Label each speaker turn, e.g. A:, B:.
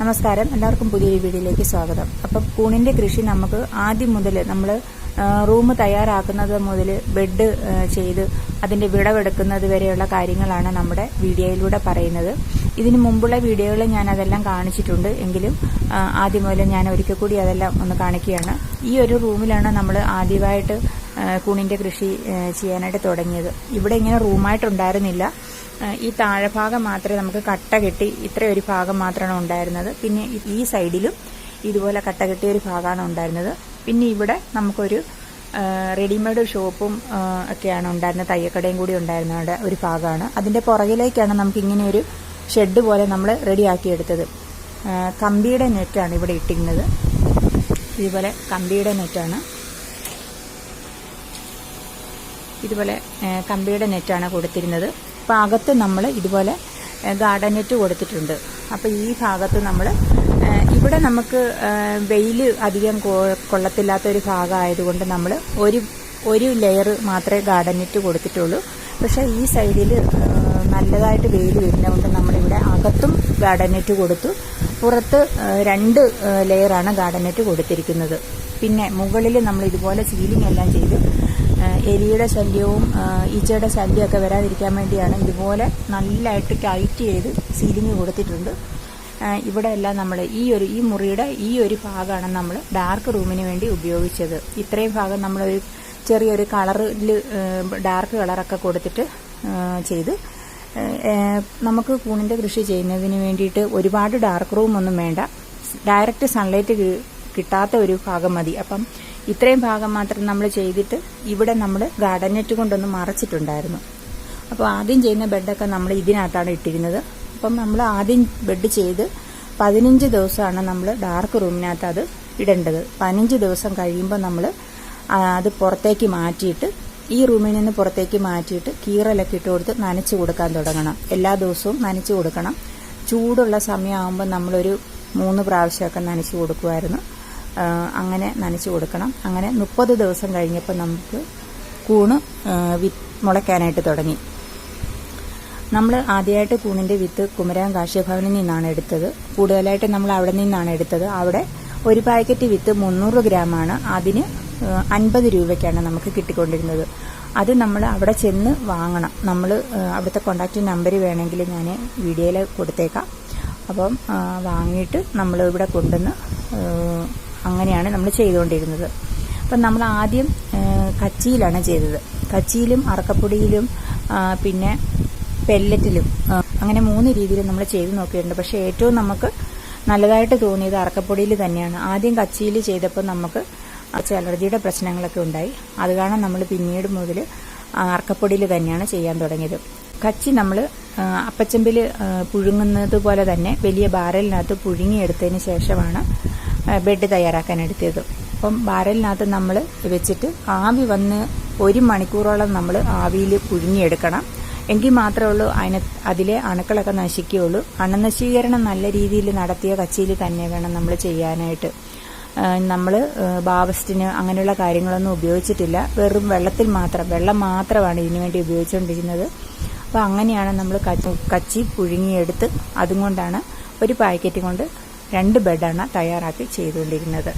A: നമസ്കാരം. എല്ലാവർക്കും പുതിയൊരു വീഡിയോയിലേക്ക് സ്വാഗതം. അപ്പം കൂണിന്റെ കൃഷി നമുക്ക് ആദ്യം മുതൽ നമ്മൾ റൂം തയ്യാറാക്കുന്നത് മുതൽ ബെഡ് ചെയ്ത് അതിന്റെ വിടവെടുക്കുന്നത് വരെയുള്ള കാര്യങ്ങളാണ് നമ്മുടെ വീഡിയോയിലൂടെ പറയുന്നത്. ഇതിനു മുമ്പുള്ള വീഡിയോകളിൽ ഞാൻ അതെല്ലാം കാണിച്ചിട്ടുണ്ട്. എങ്കിലും ആദ്യം മുതൽ ഞാൻ ഒരിക്കൽ കൂടി അതെല്ലാം ഒന്ന് കാണിക്കുകയാണ്. ഈ ഒരു റൂമിലാണ് നമ്മൾ ആദ്യമായിട്ട് ആ, കൂണിന്റെ കൃഷി ചെയ്യാനായിട്ട് തുടങ്ങിയത്. ഇവിടെ ഇങ്ങനെ റൂമായിട്ടുണ്ടായിരുന്നില്ല. ഈ താഴെഭാഗം മാത്രമേ നമുക്ക് കട്ട കെട്ടി ഇത്ര ഒരു ഭാഗം മാത്രമാണ് ഉണ്ടായിരുന്നത്. പിന്നെ ഈ- സൈഡിലും ഇതുപോലെ കട്ട കെട്ടിയ ഒരു ഭാഗമാണ് ഉണ്ടായിരുന്നത്. പിന്നെ ഇവിടെ നമുക്കൊരു റെഡിമെയ്ഡ് ഷോപ്പും ഒക്കെയാണ് ഉണ്ടായിരുന്നത്. തയ്യക്കടയും കൂടി ഉണ്ടായിരുന്നത് ഒരു ഭാഗമാണ്. അതിന്റെ പുറകിലേക്കാണ് നമുക്ക് ഇങ്ങനെ ഒരു ഷെഡ് പോലെ നമ്മൾ റെഡിയാക്കിയെടുത്തത്. കമ്പിയുടെ നെറ്റാണ് ഇവിടെ ഇട്ടിരുന്നത്. ഇതുപോലെ കമ്പിയുടെ നെറ്റാണ്. ഇതുപോലെ കമ്പിയുടെ നെറ്റാണ് കൊടുത്തിരുന്നത്. അപ്പോൾ അകത്ത് നമ്മൾ ഇതുപോലെ ഗാർഡൻ നെറ്റ് കൊടുത്തിട്ടുണ്ട്. അപ്പോൾ ഈ ഭാഗത്ത് നമ്മൾ ഇവിടെ നമുക്ക് വെയിൽ അധികം കൊള്ളത്തില്ലാത്തൊരു ഭാഗമായതുകൊണ്ട് നമ്മൾ ഒരു ഒരു ലെയർ മാത്രമേ ഗാർഡൻ നെറ്റ് കൊടുത്തിട്ടുള്ളൂ. പക്ഷേ ഈ സൈഡിൽ നല്ലതായിട്ട് വെയിൽ വരുന്നതുകൊണ്ട് നമ്മളിവിടെ അകത്തും ഗാർഡൻ നെറ്റ് കൊടുത്തു. പുറത്ത് രണ്ട് ലെയറാണ് ഗാർഡൻ നെറ്റ് കൊടുത്തിരിക്കുന്നത്. പിന്നെ മുകളിൽ നമ്മൾ ഇതുപോലെ സീലിംഗ് എല്ലാം ചെയ്ത്. എലിയുടെ ശല്യവും ഈച്ചയുടെ ശല്യമൊക്കെ വരാതിരിക്കാൻ വേണ്ടിയാണ് ഇതുപോലെ നല്ലതായിട്ട് ടൈറ്റ് ചെയ്ത് സീലിംഗ് കൊടുത്തിട്ടുണ്ട്. ഇവിടെ എല്ലാം നമ്മൾ ഈ ഒരു ഈ മുറിയുടെ ഈ ഒരു ഭാഗമാണ് നമ്മൾ ഡാർക്ക് റൂമിന് വേണ്ടി ഉപയോഗിച്ചത്. ഇത്രയും ഭാഗം നമ്മളൊരു ചെറിയൊരു കളറിൽ ഡാർക്ക് കളറൊക്കെ കൊടുത്തിട്ട് ചെയ്ത് നമുക്ക് കൂണിന്റെ കൃഷി ചെയ്യുന്നതിന് വേണ്ടിയിട്ട് ഒരുപാട് ഡാർക്ക് റൂം ഒന്നും വേണ്ട. ഡയറക്റ്റ് സൺലൈറ്റ് കിട്ടാത്ത ഒരു ഭാഗം മതി. അപ്പം ഇത്രയും ഭാഗം മാത്രം നമ്മൾ ചെയ്തിട്ട് ഇവിടെ നമ്മൾ ഗാർഡൻ നെറ്റ് കൊണ്ടൊന്ന് മറച്ചിട്ടുണ്ടായിരുന്നു. അപ്പോൾ ആദ്യം ചെയ്യുന്ന ബെഡൊക്കെ നമ്മൾ ഇതിനകത്താണ് ഇട്ടിരുന്നത്. അപ്പം നമ്മൾ ആദ്യം ബെഡ് ചെയ്ത് പതിനഞ്ച് ദിവസമാണ് നമ്മൾ ഡാർക്ക് റൂമിനകത്ത് അത് ഇടേണ്ടത്. പതിനഞ്ച് ദിവസം കഴിയുമ്പോൾ നമ്മൾ അത് പുറത്തേക്ക് മാറ്റിയിട്ട് ഈ റൂമിൽ നിന്ന് പുറത്തേക്ക് മാറ്റിയിട്ട് കീറലൊക്കെ ഇട്ട് കൊടുത്ത് നനച്ചു കൊടുക്കാൻ തുടങ്ങണം. എല്ലാ ദിവസവും നനച്ചു കൊടുക്കണം. ചൂടുള്ള സമയമാകുമ്പോൾ നമ്മളൊരു മൂന്ന് പ്രാവശ്യമൊക്കെ നനച്ചു കൊടുക്കുമായിരുന്നു. അങ്ങനെ നനച്ചു കൊടുക്കണം. അങ്ങനെ മുപ്പത് ദിവസം കഴിഞ്ഞപ്പോൾ നമുക്ക് കൂണ് വി മുളയ്ക്കാനായിട്ട് തുടങ്ങി. നമ്മൾ ആദ്യമായിട്ട് കൂണിന്റെ വിത്ത് കുമരകം കാർഷികഭവനിൽ നിന്നാണ് എടുത്തത്. കൂടുതലായിട്ട് നമ്മൾ അവിടെ നിന്നാണ് എടുത്തത്. അവിടെ ഒരു പാക്കറ്റ് വിത്ത് മുന്നൂറ് ഗ്രാമാണ് അതിന് അൻപത് രൂപയ്ക്കാണ് നമുക്ക് കിട്ടിക്കൊണ്ടിരുന്നത്. അത് നമ്മൾ അവിടെ ചെന്ന് വാങ്ങണം. നമ്മൾ അവിടുത്തെ കോണ്ടാക്ട് നമ്പർ വേണമെങ്കിൽ ഞാൻ വീഡിയോയിൽ കൊടുത്തേക്കാം. അപ്പം വാങ്ങിയിട്ട് നമ്മൾ ഇവിടെ കൊണ്ടുവന്ന് അങ്ങനെയാണ് നമ്മൾ ചെയ്തുകൊണ്ടിരുന്നത്. അപ്പം നമ്മൾ ആദ്യം കച്ചിയിലാണ് ചെയ്തത്. കച്ചിയിലും അറക്കപ്പൊടിയിലും പിന്നെ പെല്ലറ്റിലും അങ്ങനെ മൂന്ന് രീതിയിൽ നമ്മൾ ചെയ്ത് നോക്കിയിട്ടുണ്ട്. പക്ഷേ ഏറ്റവും നമുക്ക് നല്ലതായിട്ട് തോന്നിയത് അറക്കപ്പൊടിയിൽ തന്നെയാണ്. ആദ്യം കച്ചിയിൽ ചെയ്തപ്പോൾ നമുക്ക് അലർജിയുടെ പ്രശ്നങ്ങളൊക്കെ ഉണ്ടായി. അത് കാരണം നമ്മൾ പിന്നീട് മുതൽ അർക്കപ്പൊടിയിൽ തന്നെയാണ് ചെയ്യാൻ തുടങ്ങിയത്. കച്ചി നമ്മൾ അപ്പച്ചമ്പിൽ പുഴുങ്ങുന്നത് പോലെ തന്നെ വലിയ ബാരലിനകത്ത് പുഴുങ്ങിയെടുത്തതിന് ശേഷമാണ് ബെഡ് തയ്യാറാക്കാൻ എടുത്തത് അപ്പം ബാരലിനകത്ത് നമ്മൾ വെച്ചിട്ട് ആവി വന്ന് ഒരു മണിക്കൂറോളം നമ്മൾ ആവിയിൽ പുഴുങ്ങിയെടുക്കണം. എങ്കിൽ മാത്രമേ ഉള്ളൂ അതിന് അതിലെ അണുക്കളൊക്കെ നശിക്കുകയുള്ളൂ. അണുനശീകരണം നല്ല രീതിയിൽ നടത്തിയ കച്ചിയിൽ തന്നെ വേണം നമ്മൾ ചെയ്യാനായിട്ട്. നമ്മൾ ബാവസ്റ്റിന് അങ്ങനെയുള്ള കാര്യങ്ങളൊന്നും ഉപയോഗിച്ചിട്ടില്ല. വെറും വെള്ളത്തിൽ മാത്രം വെള്ളം മാത്രമാണ് ഇതിനു വേണ്ടി ഉപയോഗിച്ചുകൊണ്ടിരുന്നത് അപ്പോൾ അങ്ങനെയാണ് നമ്മൾ കച്ചി പുഴുങ്ങിയെടുത്ത് അതും കൊണ്ടാണ് ഒരു പാക്കറ്റ് കൊണ്ട് രണ്ട് ബെഡാണ് തയ്യാറാക്കി ചെയ്തുകൊണ്ടിരുന്നത്